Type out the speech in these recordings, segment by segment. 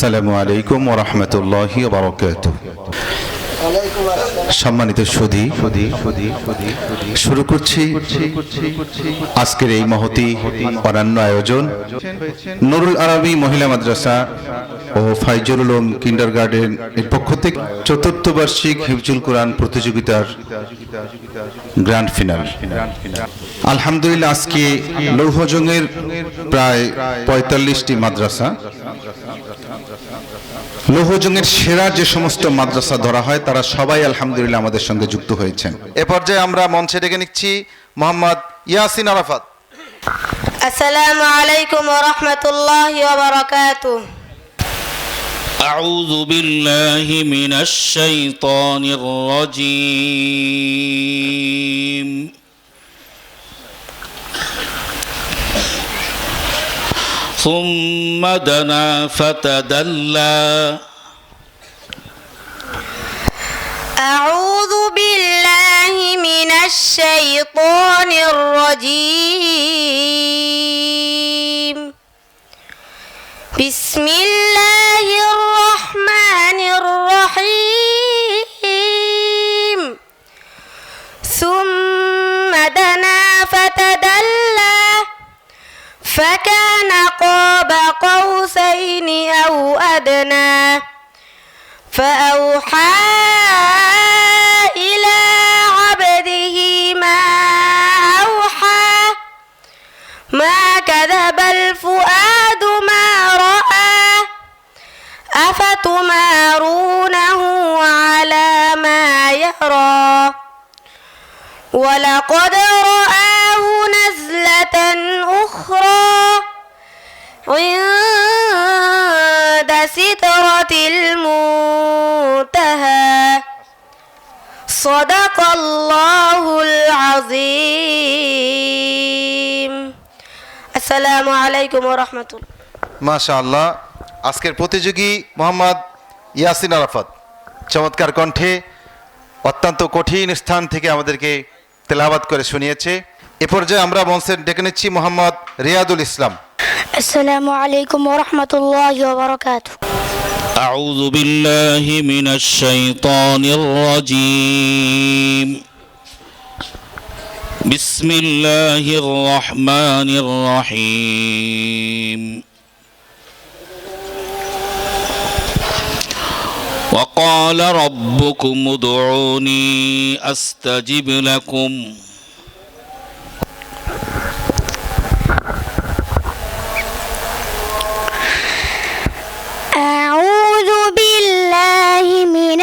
আসসালামু আলাইকুম ওরহমতুল্লাহ বারকাত সম্মানিত সুধী, শুরু করছি আজকের এই মহতি অনান্য আয়োজন। নুরুল আরবি মহিলা মাদ্রাসা ও ফাইজুল উলুম কিন্ডার গার্ডেন এর পক্ষ থেকে চতুর্থ বার্ষিক হিফজুল কোরআন প্রতিযোগিতার গ্র্যান্ড ফিনাল। আলহামদুলিল্লাহ, আজকে লৌহজংয়ের প্রায় পঁয়তাল্লিশটি মাদ্রাসা লোহজুঙের সেরা যে সমস্ত মাদ্রাসা ধরা হয় তারা সবাই আলহামদুলিল্লাহ আমাদের সঙ্গে যুক্ত হয়েছেন এ পর্যায়ে আমরা মঞ্চে ডেকে নিচ্ছি মোহাম্মদ ইয়াসিন আরাফাত। আসসালামু আলাইকুম ওয়া রাহমাতুল্লাহি ওয়া বারাকাতুহু। আউযু বিল্লাহি মিনাশ শাইতানির রাজীম। ثم دنا فتدلى. أعوذ بالله من الشيطان الرجيم. بسم الله الرحمن الرحيم. فأوحى إلى عبده ما أوحى ما كذب الفؤاد ما رأى أفتمارونه على ما يرى؟ ولقد رآه نزلة أخرى عند سدرة المنتهى সদাকল্লাহুল আজিম আসসালামু আলাইকুম রহমতুল্লাহ। মাশাআল্লাহ। আজকের প্রতিযোগী মোহাম্মদ ইয়াসিন আরাফাত। চমৎকার কণ্ঠে অত্যন্ত কঠিন স্থান থেকে আমাদেরকে তেলাবাদ করে শুনিয়েছে। এ পর্যায়ে আমরা বংশের ডেকে নিচ্ছি মোহাম্মদ রিয়াদুল ইসলাম। আসসালামু আলাইকুম রহমতুল্লাহ বারকাতুহ। أعوذ بالله من الشيطان الرجيم. بسم الله الرحمن الرحيم. وقال ربكم ادعوني أستجب لكم.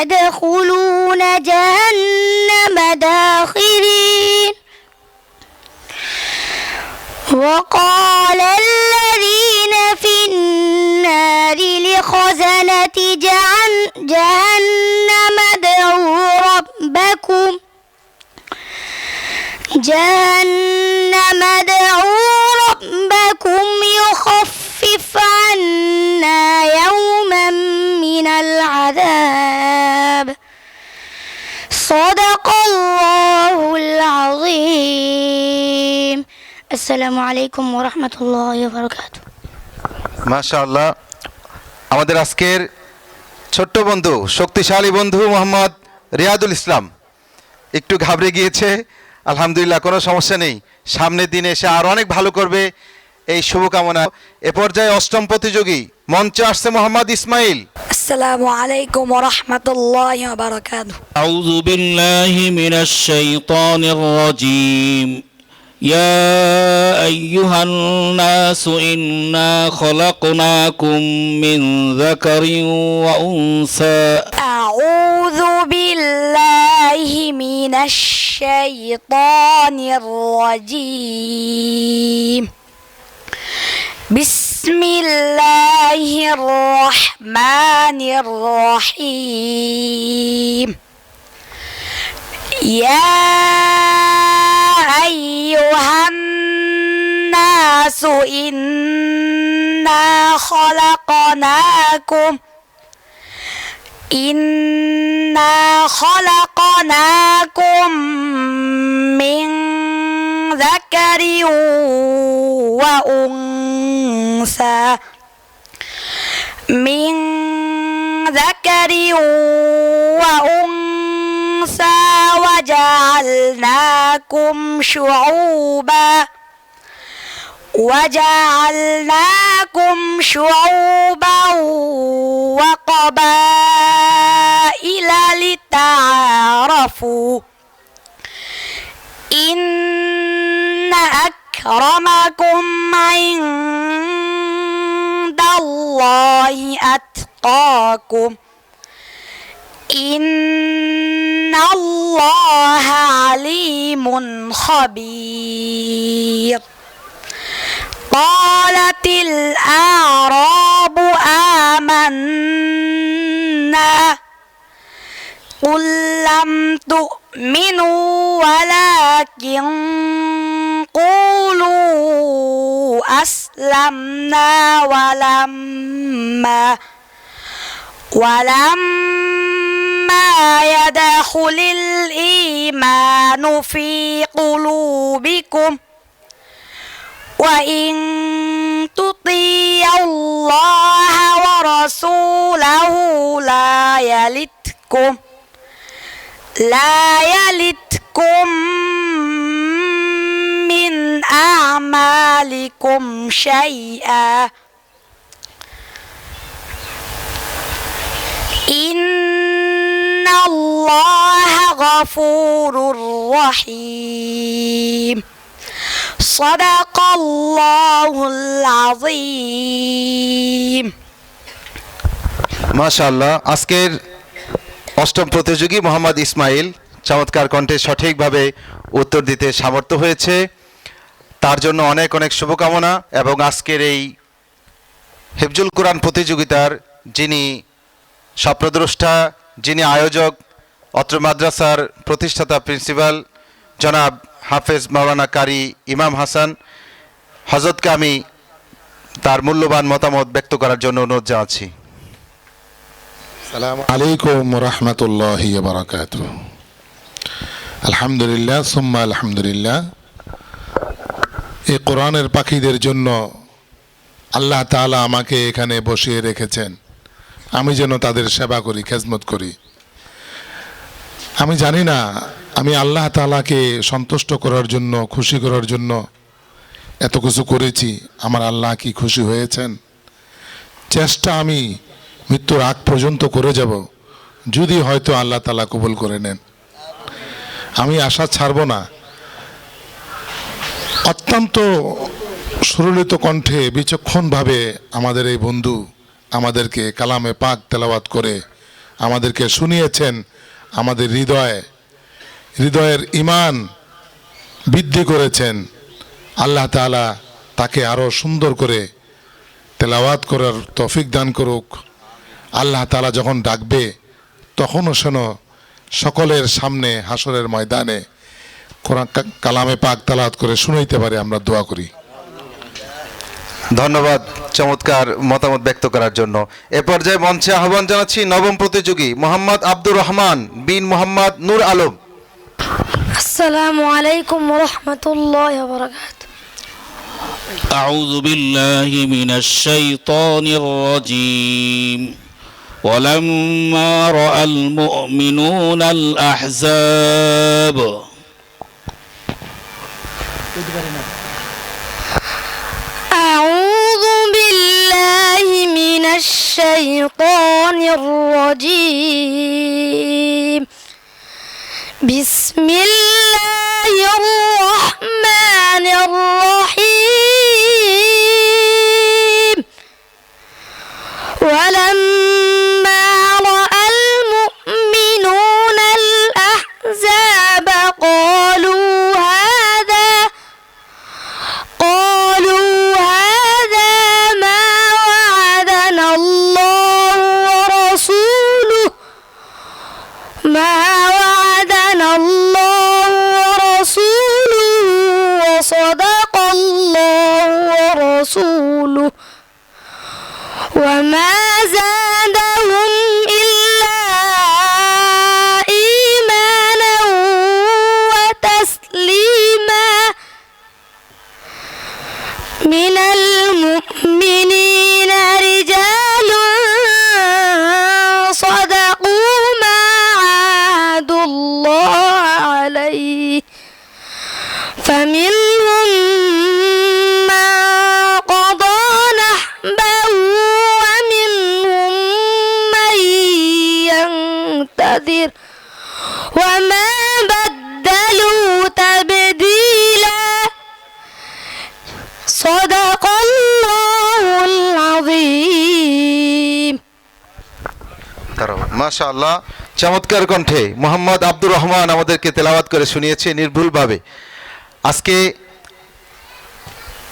سيدخلون جهنم داخرين. وقال الذين في النار لخزنة جهن- جهنم ادعوا ربكم. جهنم ادعوا ربكم يخفف عنا يوما من العذاب. صدق الله العظيم السلام عليكم ورحمة الله وبركاته মাশা আল্লাহ আমাদের আজকের ছোট্ট বন্ধু শক্তিশালী বন্ধু মোহাম্মদ রিয়াদুল ইসলাম একটু ঘাবড়ে গিয়েছে আলহামদুলিল্লাহ কোনো সমস্যা নেই সামনের দিনে এসে আরো অনেক ভালো করবে এই শুভকামনা এ পর্যায়ে অষ্টম প্রতিযোগী মঞ্চে আসছে মোহাম্মদ ইসমাইল السلام عليكم ورحمة الله وبركاته أعوذ بالله من الشيطان الرجيم يا أيها الناس إنا خلقناكم من ذكر وأنثى أعوذ بالله من الشيطان الشيطان الرجيم بسم الله الرحمن الرحيم. يا أيها الناس إنا خلقناكم. إنا خلقناكم من ذكر وأنثى. من ذكر وأنثى وجعلناكم شعوبا. وجعلناكم شعوبا وقبائل لتعارفوا. إن أكرمكم عند الله أتقاكم إن الله عليم خبير قالت الأعراب آمنا قل لم تؤمنوا ولكن قولوا أسلمنا ولما ولما يدخل الإيمان في قلوبكم وإن تطيعوا الله ورسوله لا يلتكم لا يلتكم من أعمالكم شيئا. إن الله غفور رحيم. صدق الله العظيم. ما شاء الله عسكر অষ্টম প্রতিযোগী মোহাম্মদ ইসমাইল চমৎকার কণ্ঠে সঠিকভাবে উত্তর দিতে সামর্থ্য হয়েছে। তার জন্য অনেক অনেক শুভকামনা এবং আজকের এই হেফজুল কোরআন প্রতিযোগিতার যিনি স্বপ্নদ্রষ্টা, যিনি আয়োজক, অত্র মাদ্রাসার প্রতিষ্ঠাতা প্রিন্সিপাল জনাব হাফেজ মাওলানা কারি ইমাম হাসান হজরতকে আমি তার মূল্যবান মতামত ব্যক্ত করার জন্য অনুরোধ জানাচ্ছি। আলাইকুম রহমতুল্লাহ বারাকাত আলহামদুলিল্লাহ, সুম্মা আলহামদুলিল্লাহ। এই কোরআনের পাখিদের জন্য আল্লাহ তালা আমাকে এখানে বসিয়ে রেখেছেন। আমি যেন তাদের সেবা করি, খেজমত করি। আমি জানি না, আমি আল্লাহ তালাকে সন্তুষ্ট করার জন্য, খুশি করার জন্য এত কিছু করেছি। আমার আল্লাহ কি খুশি হয়েছেন? চেষ্টা আমি মৃত্যুর আগ পর্যন্ত করে যাব, যদি হয়তো আল্লাহ তালা কবুল করে নেন। আমি আশা ছাড়ব না। অত্যন্ত সুরলিত কণ্ঠে বিচক্ষণভাবে আমাদের এই বন্ধু আমাদেরকে কালামে পাক তেলাওয়াত করে আমাদেরকে শুনিয়েছেন আমাদের হৃদয়ে। হৃদয়ের ইমান বৃদ্ধি করেছেন। আল্লাহ তাআলা তাকে আরও সুন্দর করে তেলাওয়াত করার তফিক দান করুক। আল্লাহ তালা যখন ডাকবে তখনও শোন সকলের সামনে হাসরের ময়দানে কোরআন কা- কালামে পাক তালাত করে শুনাইতে পারে আমরা দোয়া করি ধন্যবাদ চমৎকার মতামত ব্যক্ত করার জন্য এ পর্যায়ে মঞ্চে আহ্বান জানাচ্ছি নবম প্রতিযোগী মোহাম্মদ আব্দুর রহমান বিন মোহাম্মদ নূর আলম السلام عليكم ورحمة الله وبركاته أعوذ بالله من الشيطان الرجيم ولما رأى المؤمنون الأحزاب ينتظر وما بدلوا تبديلا صدق الله العظيم মাশা আল্লাহ চমৎকার কণ্ঠে মোহাম্মদ আব্দুর রহমান আমাদেরকে তেলাওয়াত করে শুনিয়েছে নির্ভুলভাবে আজকে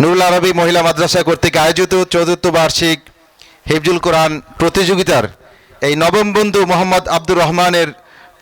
নুরুল আরবি মহিলা মাদ্রাসা কর্তৃক আয়োজিত চতুর্থ বার্ষিক হিফজুল কোরআন প্রতিযোগিতার এই নবম বন্ধু মোহাম্মদ আব্দুর রহমানের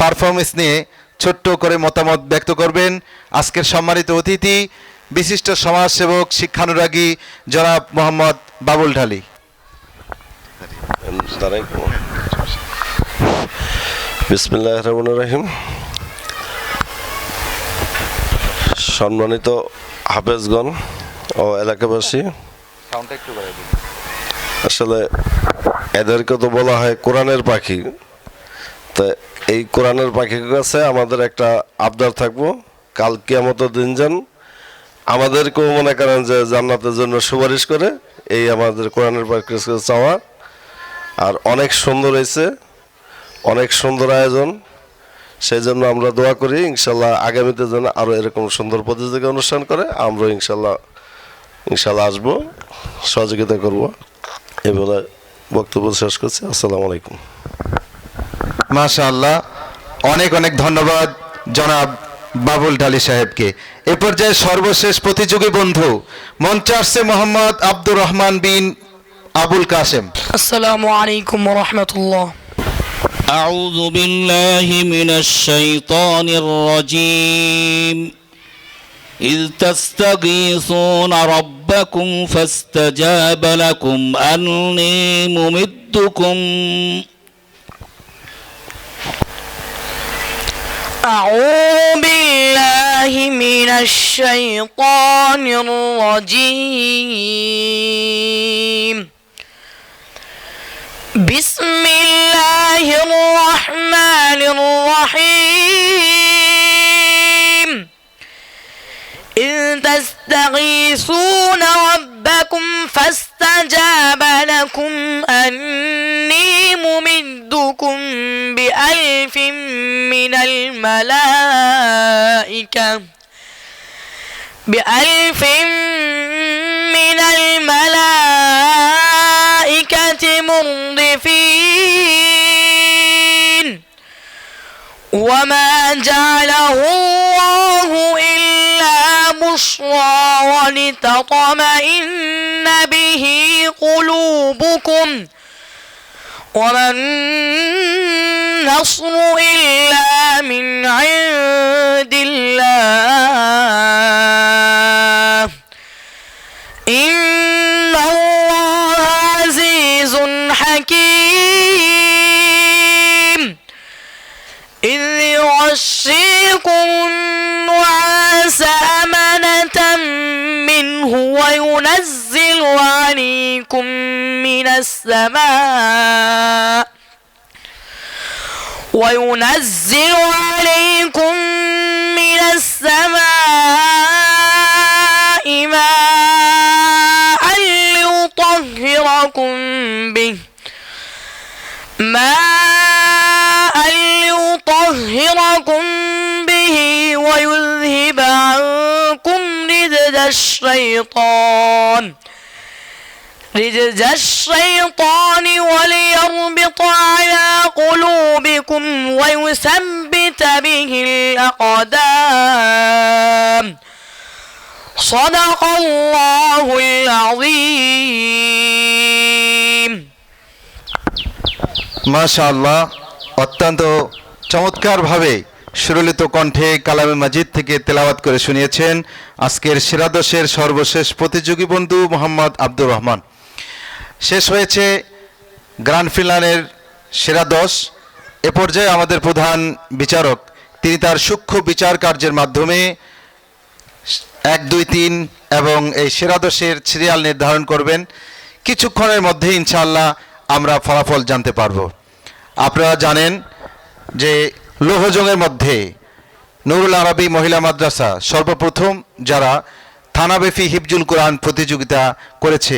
পারফরমেন্স নিয়ে ছোট্ট করে মতামত ব্যক্ত করবেন। আজকের সম্মানিত অতিথি বিশিষ্ট সমাজসেবক শিক্ষানুরাগী জনাব মোহাম্মদ বাবুল ঢালি। বিসমিল্লাহ রহমান রহিম। সম্মানিত হাফেজগণ ও এলাকাবাসী আসলে এদেরকে তো বলা হয় কোরআনের পাখি। তো এই কোরআনের পাখির কাছে আমাদের একটা আবদার থাকব। কাল কিয়ামতের দিন যান আমাদেরকেও মনে করেন যে জান্নাতের জন্য সুপারিশ করে এই আমাদের কোরআনের পাখির কাছে চাওয়া। আর অনেক সুন্দর হয়েছে, অনেক সুন্দর আয়োজন। সেই জন্য আমরা দোয়া করি, ইনশাল্লাহ আগামীতে যেন আরও এরকম সুন্দর প্রতিযোগিতা অনুষ্ঠান করে আমরা ইনশাল্লাহ ইনশাল্লাহ আসব, সহযোগিতা করব। এবারে বক্তব্য শেষ করছি আসসালামু আলাইকুম মাশা আল্লাহ অনেক অনেক ধন্যবাদ জনাব বাবুল ঢালি সাহেবকে এ পর্যায়ে সর্বশেষ প্রতিযোগী বন্ধু মঞ্চে আসছে মোহাম্মদ আব্দুর রহমান বিন আবুল কাসেম السلام عليكم ورحمة الله أعوذ بالله من الشيطان الرجيم إذ تستغيثون ربكم فاستجاب لكم. أني ممدكم. أعوذ بالله من الشيطان الرجيم. بسم الله الرحمن الرحيم. إذ تستغيثون ربكم فاستجاب لكم. أني ممدكم بألف من الملائكة. بألف من الملائكة مردفين. وما جعله الله إلا بشرى ولتطمئن به قلوبكم وما النصر إلا من عند الله إن الله عزيز حكيم عليكم من السماء وينزل عليكم من السماء ماء ليطهركم به. ماء ليطهركم به ويذهب عنكم رجز الشيطان. رجز الشيطان وليربط على قلوبكم ويثبت به الأقدام صدق الله العظيم মাশা আল্লাহ অত্যন্ত চমৎকারভাবে সুরলিত কণ্ঠে কালামে মাজিদ থেকে তেলাওয়াত করে শুনিয়েছেন আজকের সেরাদশের সর্বশেষ প্রতিযোগী বন্ধু মোহাম্মদ আব্দুর রহমান শেষ হয়েছে গ্র্যান্ড ফিনালের সেরা দশ। এ পর্যায়ে আমাদের প্রধান বিচারক, তিনি তার সূক্ষ্ম বিচার কার্যের মাধ্যমে এক, দুই, তিন এবং এই সেরা দশের সিরিয়াল নির্ধারণ করবেন। কিছুক্ষণের মধ্যে ইনশাল্লাহ আমরা ফলাফল জানতে পারব। আপনারা জানেন যে লৌহজংয়ের মধ্যে নুরুল আরবি মহিলা মাদ্রাসা সর্বপ্রথম যারা থানাবেফি হিফজুল কোরআন প্রতিযোগিতা করেছে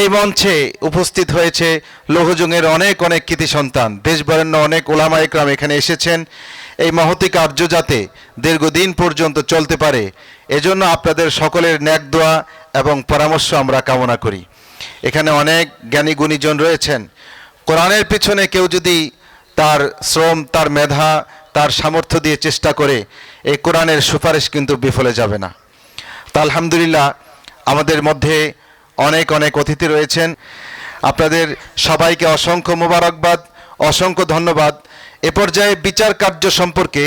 এই মঞ্চে উপস্থিত হয়েছে লৌহজংয়ের অনেক অনেক কৃতি সন্তান। দেশবরেণ্য অনেক ওলামা একরাম এখানে এসেছেন। এই মহতি কার্য যাতে দীর্ঘদিন পর্যন্ত চলতে পারে, এজন্য আপনাদের সকলের ন্যাক দোয়া এবং পরামর্শ আমরা কামনা করি। এখানে অনেক জ্ঞানী গুণীজন রয়েছেন। কোরআনের পিছনে কেউ যদি তার শ্রম, তার মেধা, তার সামর্থ্য দিয়ে চেষ্টা করে, এই কোরআনের সুপারিশ কিন্তু বিফলে যাবে না। তা আলহামদুলিল্লাহ, আমাদের মধ্যে অনেক অনেক অতিথি রয়েছেন। আপনাদের সবাইকে অসংখ্য মোবারকবাদ অসংখ্য ধন্যবাদ। এ পর্যায়ে বিচার কার্য সম্পর্কে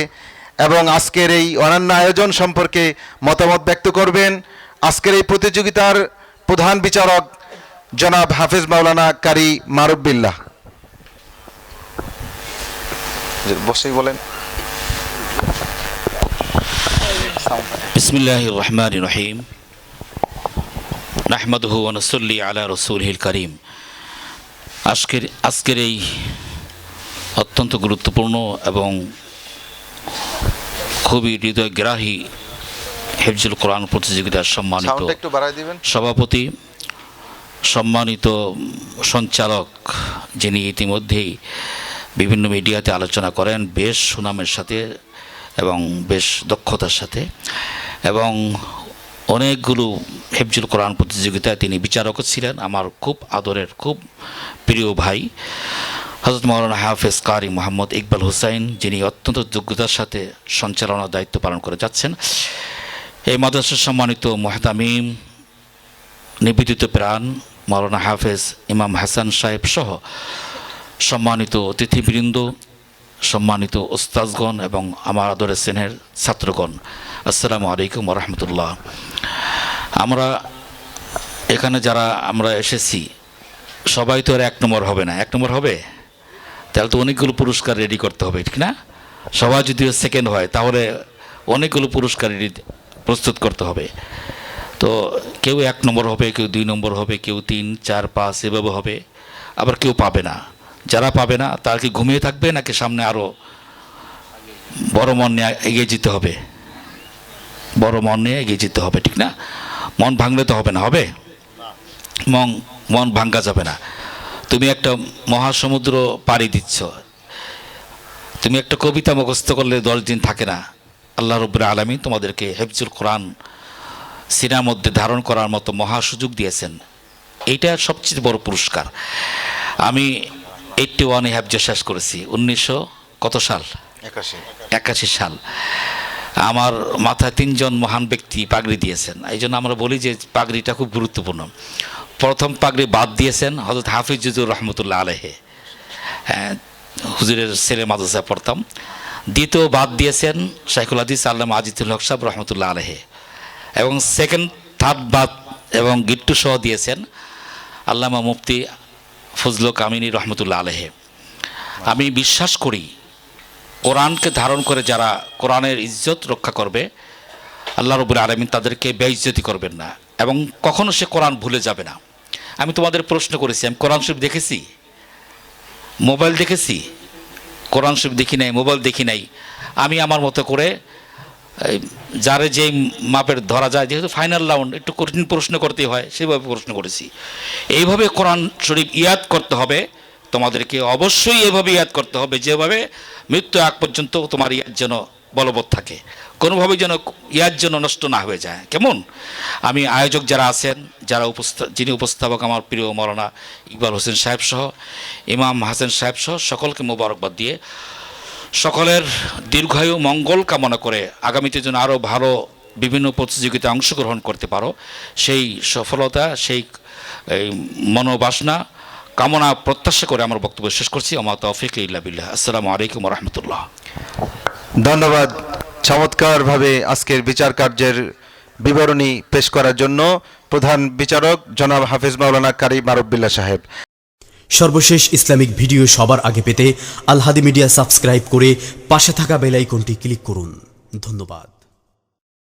এবং আজকের এই অনান্য আয়োজন সম্পর্কে মতামত ব্যক্ত করবেন। আজকের এই প্রতিযোগিতার প্রধান বিচারক জনাব হাফিজ মাওলানা কারি মারুবিল্লা বসেই বলেন। বিসমিল্লাহ রহমান রহিম। নাহমাদহু আনসল্লি আলা রসুলহিল করিম। আজকের আজকের এই অত্যন্ত গুরুত্বপূর্ণ এবং খুবই হৃদয়গ্রাহী হেফজুল কোরআন প্রতিযোগিতার সম্মানিত সভাপতি সম্মানিত সঞ্চালক যিনি ইতিমধ্যেই বিভিন্ন মিডিয়াতে আলোচনা করেন বেশ সুনামের সাথে এবং বেশ দক্ষতার সাথে এবং অনেকগুলো হেফজুল কোরআন প্রতিযোগিতায় তিনি বিচারকও ছিলেন। আমার খুব আদরের, খুব প্রিয় ভাই হজরত মৌলানা হাফেজ কারি মোহাম্মদ ইকবাল হুসাইন, যিনি অত্যন্ত যোগ্যতার সাথে সঞ্চালনার দায়িত্ব পালন করে যাচ্ছেন। এই মাদ্রাসার সম্মানিত মোহতামিম, নিবেদিত প্রাণ মৌলানা হাফেজ ইমাম হাসান সাহেব সহ সম্মানিত অতিথিবৃন্দ, সম্মানিত ওস্তাজগণ এবং আমার আদরের স্নেহের ছাত্রগণ, আসসালামু আলাইকুম রহমতুল্লাহ। আমরা এখানে যারা আমরা এসেছি, সবাই তো আর এক নম্বর হবে না। এক নম্বর হবে? তাহলে তো অনেকগুলো পুরস্কার রেডি করতে হবে, ঠিক না? সবাই যদি সেকেন্ড হয়, তাহলে অনেকগুলো পুরস্কার রেডি প্রস্তুত করতে হবে। তো কেউ এক নম্বর হবে, কেউ দুই নম্বর হবে, কেউ তিন, চার, পাঁচ, এভাবে হবে। আবার কেউ পাবে না। যারা পাবে না, তারা কি ঘুমিয়ে থাকবে নাকি সামনে আরও বড় মন নিয়ে এগিয়ে যেতে হবে? বড় মন নিয়ে এগিয়ে যেতে হবে ঠিক না? মন ভাঙলে তো হবে না হবে? মন মন ভাঙ্গা যাবে না। তুমি একটা মহাসমুদ্র পাড়ি দিচ্ছ। তুমি একটা কবিতা মুখস্থ করলে দশ দিন থাকে না। আল্লাহ রব্বুর আলমী তোমাদেরকে হেফজুল কোরআন সিনার মধ্যে ধারণ করার মতো মহা সুযোগ দিয়েছেন। এইটা সবচেয়ে বড় পুরস্কার। আমি এইটটি ওয়ানে হ্যাবজ শেষ করেছি। উনিশশো কত সাল? একাশি। একাশি সাল। আমার মাথায় তিনজন মহান ব্যক্তি পাগড়ি দিয়েছেন। এই জন্য আমরা বলি যে পাগড়িটা খুব গুরুত্বপূর্ণ। প্রথম পাগড়ি বাদ দিয়েছেন হজরত হাফিজুর রহমতুল্লাহ আলহে হ্যাঁ হুজুরের ছেলে মাদ্রাসায় পড়তাম। দ্বিতীয় বাদ দিয়েছেন শাইখুল হাদিস আল্লাহ আজিদুল হক সাহেব রহমতুল্লাহ আলহে এবং সেকেন্ড থার্ড বাদ এবং গিট্টু সহ দিয়েছেন আল্লামা মুফতি ফজল কামিনী রহমতুল্লাহ আলহে আমি বিশ্বাস করি কোরআনকে ধারণ করে যারা কোরআনের ইজ্জত রক্ষা করবে, আল্লাহ রবুল আলমিন তাদেরকে বেইজ্জতি করবেন না এবং কখনো সে কোরআন ভুলে যাবে না। আমি তোমাদের প্রশ্ন করেছি, আমি কোরআন শরীফ দেখেছি? মোবাইল দেখেছি? কোরআন শরীফ দেখি নাই, মোবাইল দেখি নাই। আমি আমার মতো করে যারে যেই মাপের ধরা যায়, যেহেতু ফাইনাল রাউন্ড, একটু কঠিন প্রশ্ন করতেই হয়, সেভাবে প্রশ্ন করেছি। এইভাবে কোরআন শরীফ ইয়াদ করতে হবে তোমাদেরকে অবশ্যই এভাবে ইয়াদ করতে হবে, যেভাবে মৃত্যু আগ পর্যন্ত তোমার ইয়াদ যেন বলবৎ থাকে। কোনোভাবে যেন ইয়াদ যেন নষ্ট না হয়ে যায়। কেমন? আমি আয়োজক যারা আছেন, যারা উপস্থা, যিনি উপস্থাপক আমার প্রিয় মৌলানা ইকবাল হোসেন সাহেব সহ, ইমাম হাসান সাহেব সহ, সকলকে মোবারকবাদ দিয়ে সকলের দীর্ঘায়ু মঙ্গল কামনা করে আগামীতে যেন আরও ভালো বিভিন্ন প্রতিযোগিতায় অংশগ্রহণ করতে পারো। সেই সফলতা, সেই মনোবাসনা কামনা প্রত্যাশা করে আমার বক্তব্য শেষ করছি। আমার তৌফিক ইল্লা বিল্লাহ। আসসালামু আলাইকুম রহমতুল্লাহ। ধন্যবাদ চমৎকারভাবে আজকের বিচার কার্যের বিবরণী পেশ করার জন্য প্রধান বিচারক জনাব হাফিজ মাওলানা কারি মারুবিল্লা সাহেব। সর্বশেষ ইসলামিক ভিডিও সবার আগে পেতে আলহাদি মিডিয়া সাবস্ক্রাইব করে পাশে থাকা বেল আইকনটি ক্লিক করুন। ধন্যবাদ।